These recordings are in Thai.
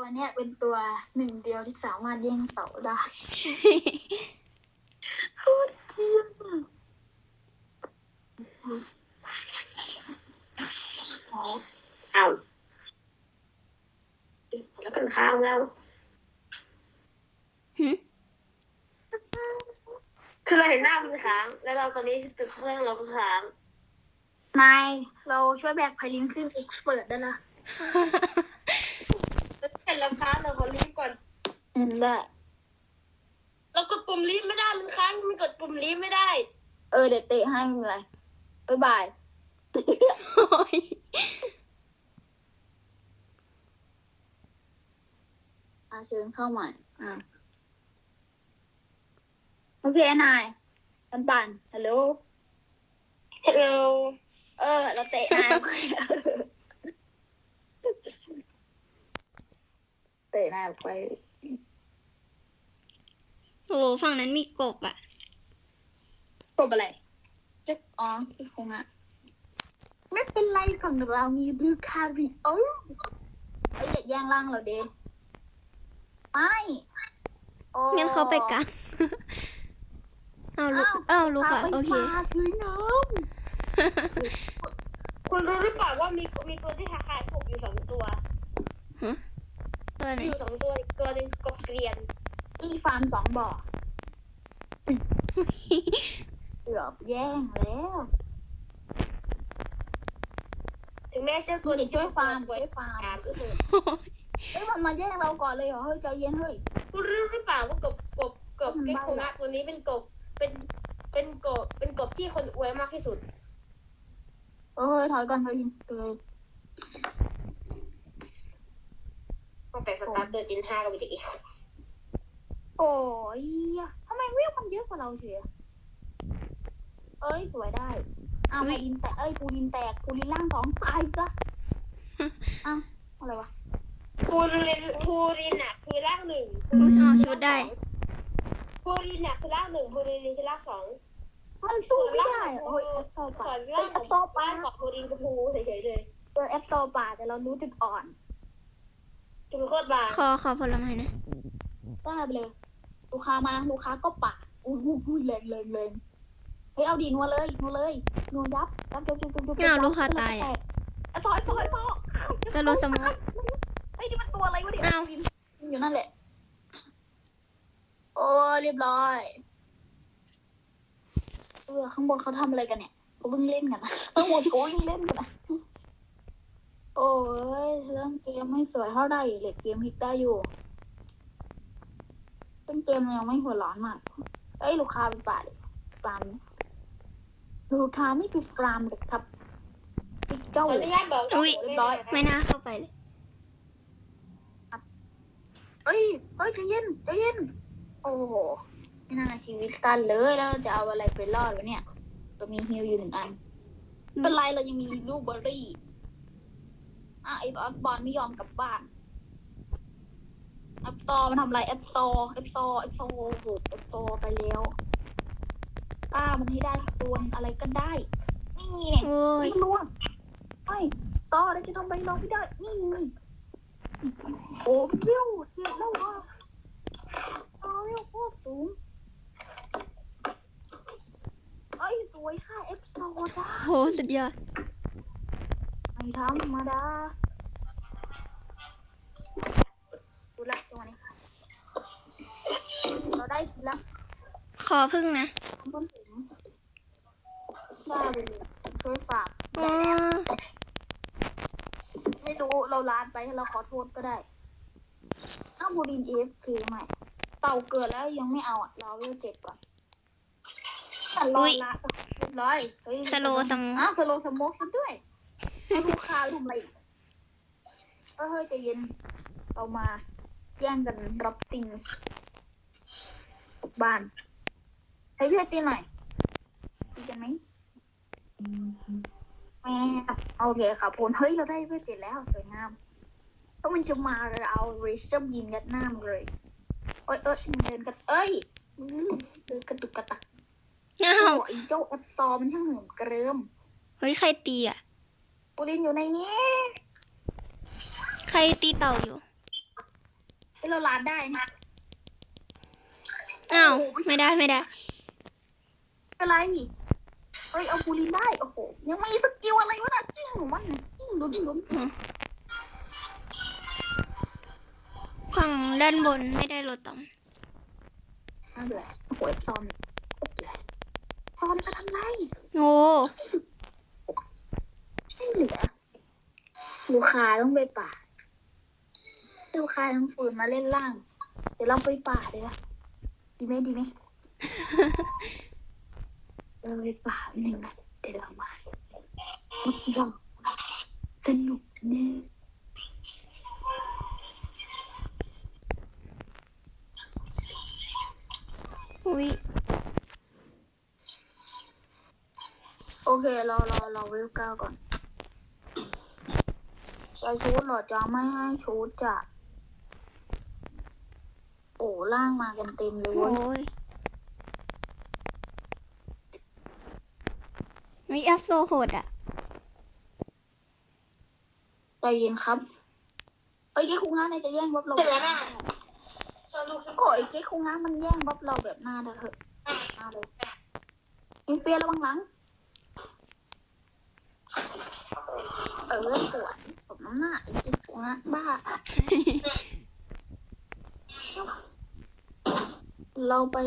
ตัวเนี้ยเป็นตัวหนึ่งเดียวที่สามารถแย่งเสาได้โคตรเกรียนอะเอาแล้วกันค้างแล้วหึคือเราเห็นหน้ามันค้าง แล้วเราตอนนี้ตึกเครื่องเราก็ค้าง นาย เราช่วยแบกไพลินขึ้นเอ็กซ์เปิดได้ละ แล้วเสร็จแล้ว ค้างเราขอรีบก่อน อืมได้เรากดปุ่มรีบไม่ได้มันค้างมันกดปุ่มรีบไม่ได้ เออเดี๋ยวเตะให้ไม่เป็นไรบ๊ายบาย โอ้ยอาเชิญเข้าใหม่อ่าโอเคนายปันปันฮัลโหล ฮัลโหล เออ เราเตะนาย เตะนายออกไปโอ้ฝั่งนั้นมีกบอะกบอะไรจะอ๋อพี่คงอะไม่เป็นไรฝั่งเรามีบลูคาริโอเอ้ยอย่าแย่งร่างเราเดไม่โอ้งั้นเขาไปกลางเอาลูกเอาลูกค่ะ โอเคปลาซื้อน้คุณรู้หรือเปล่าว่ามีมีตัวที่คล้ายๆกบอยู่สองตัว ตัวไหนมีอยู่สองตัวอีกตัวหนึ่งกบเกรียนำอีฟาร์มสองบ่อเกือบแย่งแล้ว ถึงแม้เจ้าตัวเดี๋ยวช่วยฟาร์มไว้ช่วยฟาร์มฟาร์มก็เถอะเฮ้ยมันมาแย่งเราก่อนเลยเหรอเฮ้ยใจเย็นเฮ้ยคุณรู้หรือเปล่าว่ากบกบกบมันเก็กบ้าโคนัตัวนี้เป็นกบเป็นเป็นกบเป็นกบที่คนอวยมากที่สุด เออเฮ้ยถอยก่อนเฮ้ยเออ ตั้งแต่สตาร์เตอร์จินห้าก็ไปอีกโอ้ยทำไมวิวมันเยอะกว่าเราเฉยเอ้ยสวยได้อ้าวอุ๊ปูยลินแตกเอ้ยปูลินแตกปูลินล่างสองตายซะอ้าวอะไรวะพูรินพูรินอะคือร่างหนึ่งอุ้ยเอาชุดได้พูรินอะคือร่างหนึ่งพูรินคือร่างสองมันสู้ไม่ได้อะโอ้ยแอปโซก่ป่าอนเอ้ร่ายงแอปโซป่าร่างของพูรินคือพูเฉยๆเลยเจอแอปโซป่าแต่เรารู้จุดอ่อน คือโคตรบางขอขอผลไม้นะได้ไปเลย ลูกค้ามาลูกค้าก็ป่าอุ้ยอุ้ยอุ้ยแรงแรงแรงเฮ้ยเอาดีนัวเลยนัวเลยนัวยับยับยับยับยับยับอ้าวลูกค้าตายอะไอ้ต่อไอ้ต่อไอ้ต่อสโลว์สโมกเฮ้ยนี่มันตัวอะไรวะเนี่ยอ้าวอยู่นั่นแหละ โอ้เรียบร้อยเออข้างบนเขาทำอะไรกันเนี่ยเขาเพิ่งเล่นกันนะข้างบนเขาเพิ่งเล่นกันนะ โอ้ยเรื่องเกมไม่สวยเท่าไหร่เลยเกมพลิกได้อยู่ต้นเกมยังไม่หัวร้อนมากเอ้ยลูกค้าเป็นป่าดิฟาร์มลูกค้าไม่ไปฟาร์มเลยครับปิ๊กเจ้าขออนุญาตบอกอุ๊ยเรียบร้อยไม่น่าเข้าไปเลยเอ้ยเอ้ยใจเย็นใจเย็น โอ้โหไม่น่าชีวิตสั้นเลยแล้วเราจะเอาอะไรไปรอดวะเนี่ยเรามีฮิลอยู่หนึ่งอันเป็นไรเรายังมีลูกเบอร์รี่ อะไอ้ออสบอลไม่ยอมกลับบ้านแอปตอมันทำอะไรแอปตอแอปตอแอปตอโอ้โหแอปตอไปแล้วป้ามันให้ได้สักตัวหนึ่งอะไรก็ได้ นี่เนี่ยโอ้ย ไม่ล่วงเฮ้ยต่อแล้วจะทำไปลองไม่ได้ นี่นี่โอ้เร็วเจ็บแล้วอะต่อเร็วโคตรสูงเอ้ยสวยค่ะเอฟโซดาโหสุดยอดไม่ ธรรมดาดูละตัวนี้เราได้ทีละขอพึ่งนะต้นถึงบ้าไปเลยช่วยฝากอ๋อไม่รู้เราลานไปเราขอโทษก็ได้อ้าวบูรินเอฟคือใหม่ เต่าเกิดแล้วยังไม่เอาอะรอเวลเจ็ดก่อนแต่รอละเรียบร้อยเฮ้ยสโลว์สโมกอ้าวสโลว์สโมกซะด้วยแล้วลูกค้าทำอะไรอีกเอ้ยเฮ้ยใจเย็นเรามาแย่งกันรับติงส์บ้านให้ช่วยตีหน่อยตีกันไหมแม่โอเคค่ะพลเฮ้ย เราได้เวลเจ็ดแล้วสวยงามถ้ามันจะมาเราเอาเรเซอร์ยิงยัดหน้ามันเลยเอ้ยเอ้ยเดินกันเอ้ยอืมเดินกระตุกกระตักอ้าโอ้วไอ้เจ้าแอปซอมันช่างเหิมเกริมเฮ้ย ใครตีอะ ปูรินอยู่ในนี้ใครตีเต่าอยู่ให้เราลาดได้นะอ้าวไม่ได้ไม่ได้อะไรเฮ้ยเอาบูลินได้โอ้โหยังมีสกิลอะไรวะน่ะจิ้งหนูมันน่ะจิ้งลุ้นลุ้นฝั่งด้านบนไม่ได้โรตอมน่าเบื่อโอ้โหซอนโอเคซอนมาทำไรโอ้ ไม่เหลือลูกค้าต้องไปป่าลูกค้าต้องฝืนมาเล่นล่าง เดี๋ยวเราไปป่าเลยนะดีไหมดีไหมเราไปป่าหนึ่งนะเดี๋ยวเรามาเราสนุกแน่อุ้ยโอเครอรอรอเวลเก้าก่อน จะชูดเหรอจะไม่ให้ชูดจะโอ้ล่างมากันเต็มเลยโอ้เว้ยยวิอัพโซโหดอะใจเย็นครับ เอ้ยเจ๊คุงงานเนี่ยจะแย่งบ๊อบเราเสร็จแล้วแม่ชอบดูคลิปโอ้ยเจ๊คุงงานมันแย่งบ๊อบเราแบบหน้าเถอะหน้าเลยอินเฟียระวังหลัง เออสวยผม น้ำหน้าไอ้เจ๊คุงงานบ้า เราไป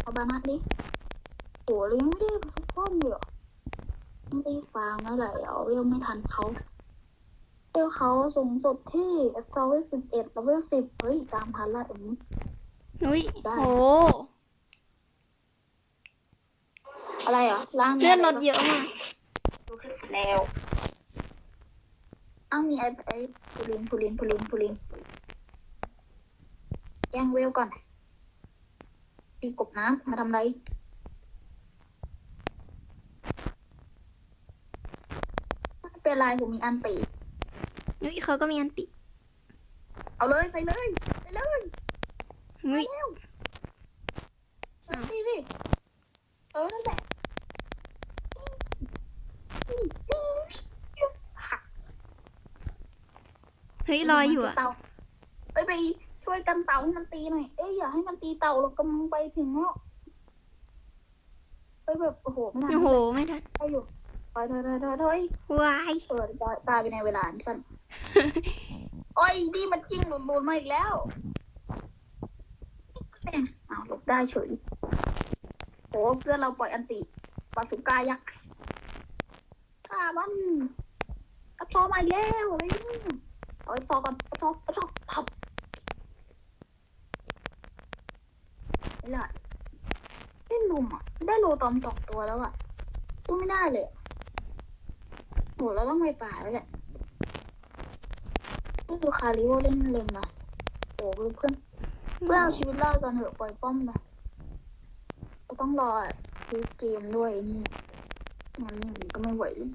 เอาบานัดดิโหเรายังไม่ได้ประสบความเลยเหรอไม่ได้ฟังนั่นแหละเอายังไม่ทันเขาเจ้าเขาสูงสุดที่เอฟเก้าสิบเอ็ดแล้วเวลสิบเฮ้ยตามทันละเอ็มอุ้ยได้โอ้อะไรเหรอล่างมีเลือดละดไรเยอะมากดูขึ้นแล้ว อ้าวมีไอ้ไอ้พูลินพูลินพูลินพูลินแย่งเวลก่อนตีกบน้ำมาทำไรไม่เป็นไรผมมีอันตีอุ้ยเขาก็มีอันติเอาเลยใส่เลยใส่เลยอุ้ย เร็วอ้าวตีสิเออนั่นแหละหัก เฮ้ยลอยอยู่อะเต่าเอ้ยไปช่วยกันเต่าให้มันตีหน่อย เอ้ยอย่าให้มันตีเต่าเรากำลังไปถึงแล้วเอ้ยแบบโอ้โหไม่ทันโอ้โหไม่ทันได้อยู่ไปเถอะเถอะเถอะเถอะเฮ้ยวายเออตายตายไปในเวลาอันสั้นโอ้ยนี่มันจิ้งหลุนๆมาอีกแล้วแม่งอ้าวหลบได้เฉยโอ้เพื่อนเราปล่อยอันติปาสุกายักษ์ฆ่ามันกระชอมาอีกแล้วอะไรเนี่ย เอาไอ้ซอก่อนกระชอกระชอพับไม่ได้ได้ลุมอะได้โลตอมสองตัวแล้วอะตู้ไม่ได้เลยโหเราต้องไปป่าแล้วแหละนี่ดูคาริโอเล่นเล่นนะโอ้เพื่อนเพื่อนเอาชีวิตรอดกันเถอะปล่อยป้อมนะก็ต้องรอพีเกมด้วยนี่งั้นก็ไม่ไหวปุ๊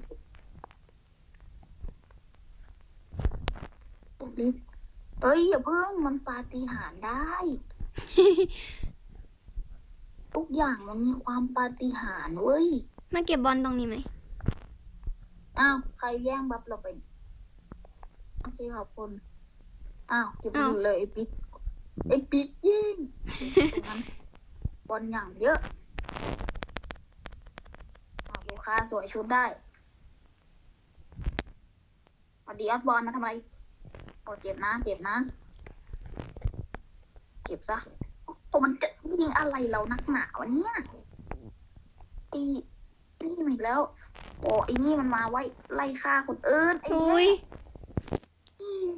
บนี้เอ้ยอย่าเพิ่งมันปาฏิหาริย์ได้ ทุกอย่างมันมีความปาฏิหาริย์เว้ยมาเก็บบอลตรงนี้ไหมอ้าวใครแย่งบัฟเราไปโอเคขอบคุณอ้าวเก็บไปอยู่เลยไอ้ปิ๊กไอ้ปิ๊กยิงตรงนั้นบอลอย่างเยอะอ้าวลูกค้าสวยชุดได้พอดีอัพบอลมาทำไม โอ้เจ็บนะ เจ็บนะเก็บซะโอ้มันจะยิงอะไรเรานักหนาวะเนี่ยตีตีมาอีกแล้ว โอ้ไอ้นี่มันมาไว้ไล่ฆ่าคนอื่นไอ้อุ้เนี่ยย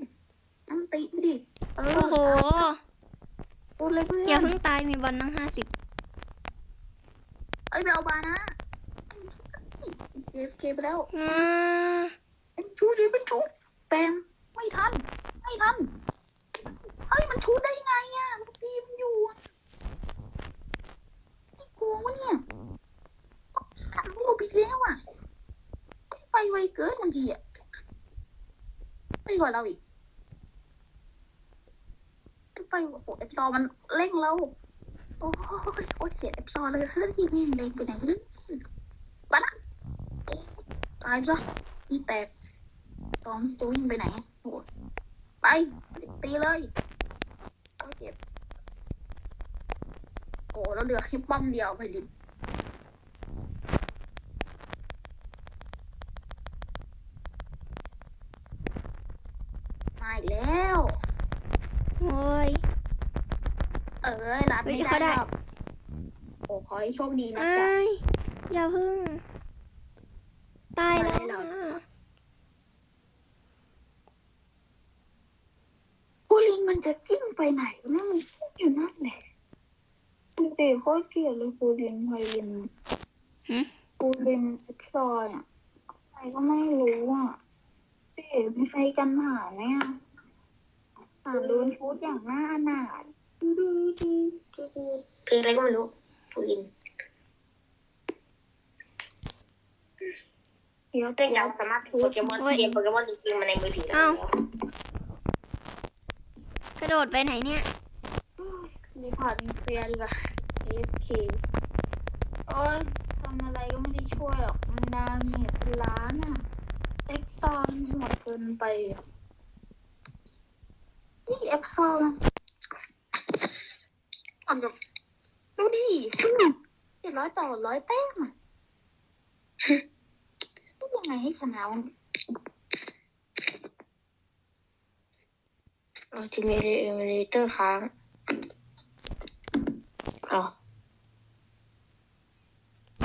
นั่นตีดิเอโอ้อโหพูดเลยเพื่อนอย่าเพิ่งตายมีบอลตั้งห้าสิบเอ้ยไปเอาบานะเอฟเคไปแล้ว อ่า เป็นชูดิเป็นชูแปมไม่ทัน ไม่ทัน เฮ้ย มันชูได้ไงอะมันตีมันอยู่อะไอ้โกงวะเนี่ยทำให้เราไปแล้วอะ ไปไวเกินบางทีอะไปก ว่าเราอีกไปโอ้โหเอฟซอมันเร่งเราโอ้ยโอ้ยเขียเอฟซอเลยเฮ้ยนี่เล็งไปไหนบ้านะตายซะนี่แตกตองจะวิ่งไปไหนโอ้ไปตีเลยโอ้เจ็บโอ้เราเหลือแค่ป้อมเดียวไปดิน อีกแล้วโอ้ย เอ้ยรับไม่เฮ้ยได้เขาได้หรอกโอ้ขอให้โชคดีนะไอ้จ๊ะยอย่าพึ่งตายแล้วตายแล้วอะกูลินมันจะกิ้งไปไหนนั่นมันกิ้งอยู่นั่นแหละกูเด็กโคตรเกลียดเลยกูลินไพลินหึกูลินเอ็กซอยอะใครก็ไม่รู้อะพี่เอ๋มีไฟกันหนาวไหมอะ หาโดนชุดอย่างน้าอนาถเพลงอะไรก็ไม่รู้ปูลินเดี๋ยวเล่ยังสามารถโปเกมอนเกมโปเกมอนจริงๆมาในมือถือได้แล้วกระโดดไปไหนเนี่ยรีพอร์ตนิวเคลียร์ดีกว่า AFK โอ้ยทำอะไรก็ไม่ได้ช่วยหรอกมันดาเมจล้านอะเอ็กซอนโหดเกินไปอะ นี่เอ็กซอนอ่อนแบบดูดิเจ็ดร้อยต่อร้อยแต้มอะพูดยังไงให้ชนะวะอัลติเมทเอมิเลเตอร์ค้าง